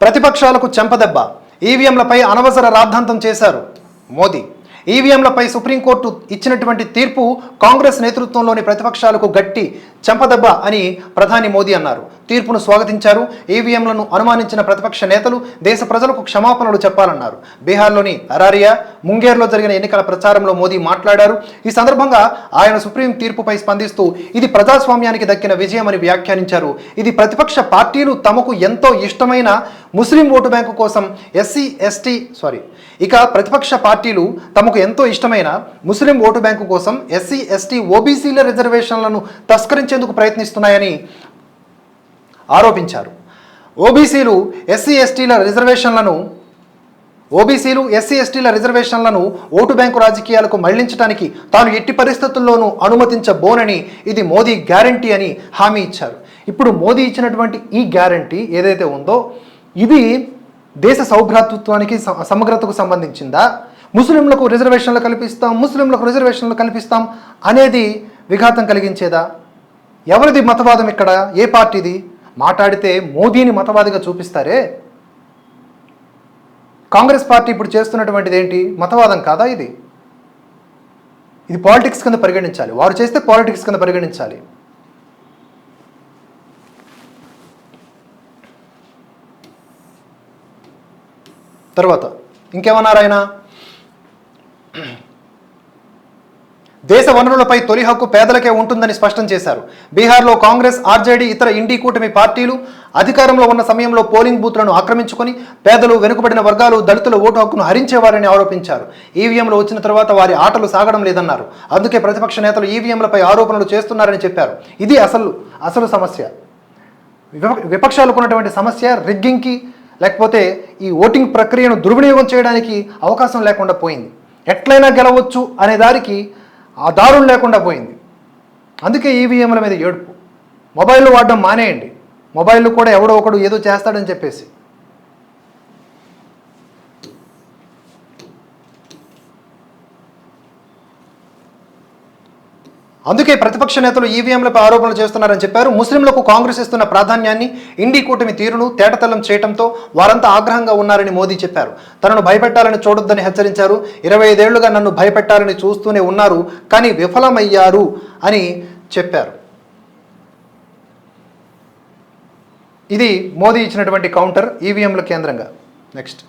ప్రతిపక్షాలకు చెంపదెబ్బ. ఈవీఎంలపై అనవసర రాద్ధాంతం చేశారు మోదీ. ఈవీఎంలపై సుప్రీంకోర్టు ఇచ్చినటువంటి తీర్పు కాంగ్రెస్ నేతృత్వంలోని ప్రతిపక్షాలకు గట్టి చెంపదెబ్బ అని ప్రధాని మోదీ అన్నారు. తీర్పును స్వాగతించారు. ఈవీఎంలను అనుమానించిన ప్రతిపక్ష నేతలు దేశ ప్రజలకు క్షమాపణలు చెప్పాలన్నారు. బీహార్లోని అరారియా ముంగేర్లో జరిగిన ఎన్నికల ప్రచారంలో మోదీ మాట్లాడారు. ఈ సందర్భంగా ఆయన సుప్రీం తీర్పుపై స్పందిస్తూ ఇది ప్రజాస్వామ్యానికి దక్కిన విజయమని వ్యాఖ్యానించారు. ఇది ప్రతిపక్ష పార్టీలు తమకు ఎంతో ఇష్టమైన ముస్లిం ఓటు బ్యాంకు కోసం ఎస్సీ ఎస్టీ సారీ ఇక ప్రతిపక్ష పార్టీలు తమకు ఎంతో ఇష్టమైన ముస్లిం ఓటు బ్యాంకు కోసం ఎస్సీ ఎస్టీ ఓబీసీల రిజర్వేషన్లను తస్కరించేందుకు ప్రయత్నిస్తున్నాయని ఆరోపించారు. ఓబీసీలు ఎస్సీ ఎస్టీల రిజర్వేషన్లను ఓబీసీలు ఎస్సీ ఎస్టీల రిజర్వేషన్లను ఓటు బ్యాంకు రాజకీయాలకు మళ్ళించడానికి తాను ఎట్టి పరిస్థితుల్లోనూ అనుమతించబోనని ఇది మోదీ గ్యారంటీ అని హామీ ఇచ్చారు. ఇప్పుడు మోదీ ఇచ్చినటువంటి ఈ గ్యారంటీ ఏదైతే ఉందో ఇది దేశ సౌభ్రాతృత్వానికి సమగ్రతకు సంబంధించిందా? ముస్లింలకు రిజర్వేషన్లు కల్పిస్తాం ముస్లింలకు రిజర్వేషన్లు కల్పిస్తాం అనేది విఘాతం కలిగించేదా? ఎవరిది మతవాదం ఇక్కడ? ఏ పార్టీది? మాట్లాడితే మోదీని మతవాదిగా చూపిస్తారే? కాంగ్రెస్ పార్టీ ఇప్పుడు చేస్తున్నటువంటిది ఏంటి? మతవాదం కాదా ఇది? ఇది పాలిటిక్స్ కింద పరిగణించాలి. వారు చేస్తే పాలిటిక్స్ కింద పరిగణించాలి. తర్వాత ఇంకేమన్నారు ఆయన దేశ వనరులపై తొలి హక్కు పేదలకే ఉంటుందని స్పష్టం చేశారు. బీహార్లో కాంగ్రెస్ ఆర్జేడీ ఇతర ఇండి కూటమి పార్టీలు అధికారంలో ఉన్న సమయంలో పోలింగ్ బూత్లను ఆక్రమించుకొని పేదలు వెనుకబడిన వర్గాలు దళితుల ఓటు హక్కును హరించేవారని ఆరోపించారు. ఈవీఎంలు వచ్చిన తర్వాత వారి ఆటలు సాగడం లేదన్నారు. అందుకే ప్రతిపక్ష నేతలు ఈవీఎంలపై ఆరోపణలు చేస్తున్నారని చెప్పారు. ఇది అసలు అసలు సమస్య. విప- విపక్షాలకు ఉన్నటువంటి సమస్య రిగ్గింగ్కి లేకపోతే ఈ ఓటింగ్ ప్రక్రియను దుర్వినియోగం చేయడానికి అవకాశం లేకుండా పోయింది. ఎట్లయినా గెలవచ్చు అనే దారికి ఆ దారులు లేకుండా పోయింది. అందుకే ఈవీఎంల మీద ఏడుపు. మొబైల్ వాడడం మానేయండి. మొబైల్ కూడా ఎవడో ఒకడు ఏదో చేస్తాడని చెప్పేసి. అందుకే ప్రతిపక్ష నేతలు ఈవీఎంలపై ఆరోపణలు చేస్తున్నారని చెప్పారు. ముస్లింలకు కాంగ్రెస్ ఇస్తున్న ప్రాధాన్యాన్ని ఇండి కూటమి తీరును తేటతల్లం చేయడంతో వారంతా ఆగ్రహంగా ఉన్నారని మోదీ చెప్పారు. తనను భయపెట్టాలని చూడొద్దని హెచ్చరించారు. ఇరవై ఐదేళ్ళుగా నన్ను భయపెట్టాలని చూస్తూనే ఉన్నారు కానీ విఫలమయ్యారు అని చెప్పారు. ఇది మోదీ ఇచ్చినటువంటి కౌంటర్ ఈవీఎంల కేంద్రంగా. నెక్స్ట్.